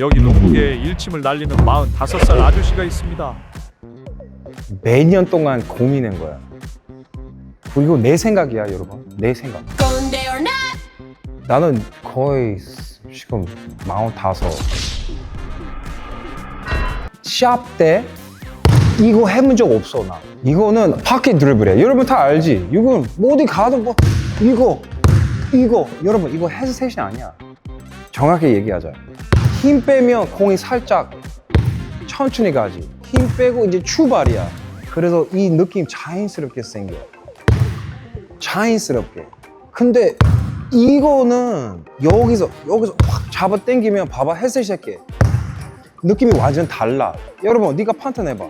여기 농구계에 일침을 날리는 45살 아저씨가 있습니다. 매년 동안 고민한 거야. 그리고 내 생각이야, 여러분. 내 생각. Conde or not. 나는 거의 지금 마흔 다섯. 시합 때 이거 해본 적 없어 나. 이거는 파켓 드리블이야. 여러분 다 알지? 이건 뭐 어디 가도 뭐 이거 이거 여러분 이거 헤드셋이 아니야. 정확히 얘기하자. 힘 빼면 공이 살짝 천천히 가지. 힘 빼고 이제 출발이야. 그래서 이 느낌 자연스럽게 생겨. 자연스럽게. 근데 이거는 여기서 여기서 확 잡아 당기면 봐봐 헬스 새끼 느낌이 완전 달라. 여러분 네가 판단해봐.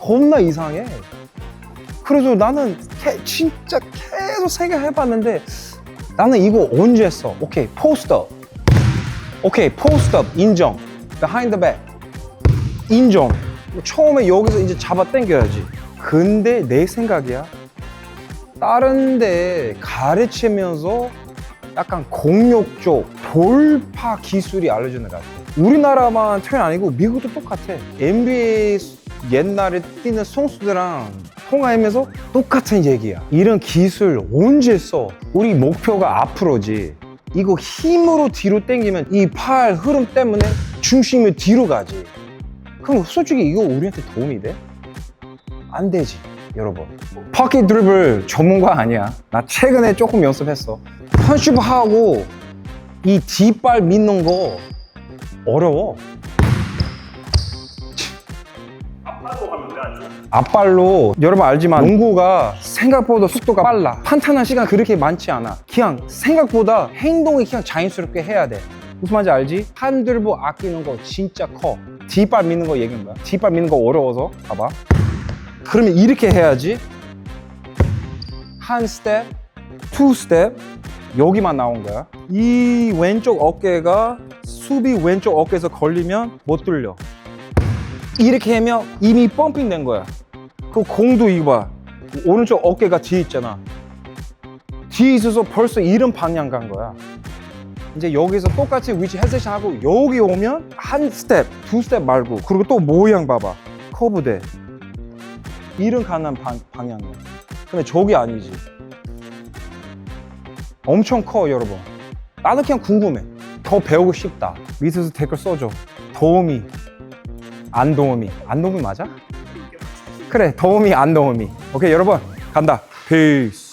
겁나 이상해. 그래서 나는 개- 진짜 계속 생각해봤는데 나는 이거 언제 했어? 오케이 포스터. 오케이 포스터 인정. behind 인정. 처음에 여기서 이제 잡아 당겨야지. 근데 내 생각이야. 다른 데 가르치면서 약간 공격 쪽 돌파 기술이 알려주는 것 같아. 우리나라만 틀이 아니고 미국도 똑같아. NBA 옛날에 뛰는 선수들랑 통화하면서 똑같은 얘기야. 이런 기술 언제 써? 우리 목표가 앞으로지. 이거 힘으로 뒤로 당기면 이 팔 흐름 때문에 중심이 뒤로 가지. 그럼 솔직히 이거 우리한테 도움이 돼? 안 되지, 여러분. 파켓 드리블 전문가 아니야. 나 최근에 조금 연습했어. 편집하고 이 뒷발 믿는 거 어려워. 앞발로. 여러분 알지만 농구가 생각보다 속도가 빨라. 판단한 시간 그렇게 많지 않아. 그냥 생각보다 행동이 그냥 자연스럽게 해야 돼. 무슨 말인지 알지? 한들보 아끼는 거 진짜 커. 뒷발 미는 거 얘기한 거야. 뒷발 미는 거 어려워서. 봐봐. 그러면 이렇게 해야지. 한 스텝, 투 스텝. 여기만 나온 거야. 이 왼쪽 어깨가 수비 왼쪽 어깨에서 걸리면 못 들려 이렇게 하면 이미 펌핑 된 거야. 그 공도 이거 봐. 오른쪽 어깨가 뒤에 있잖아. 뒤에 있어서 벌써 이런 방향 간 거야. 이제 여기서 똑같이 위치 헤드셋 하고 여기 오면 한 스텝, 두 스텝 말고 그리고 또 모양 봐봐. 커브 돼. 이런 가는 방, 방향이야. 근데 저기 아니지. 엄청 커 여러분. 나도 그냥 궁금해. 더 배우고 싶다. 밑에서 댓글 써줘. 도움이 안도우미 안도우미 맞아? 그래 도우미 안도우미 오케이 여러분 간다. 페이스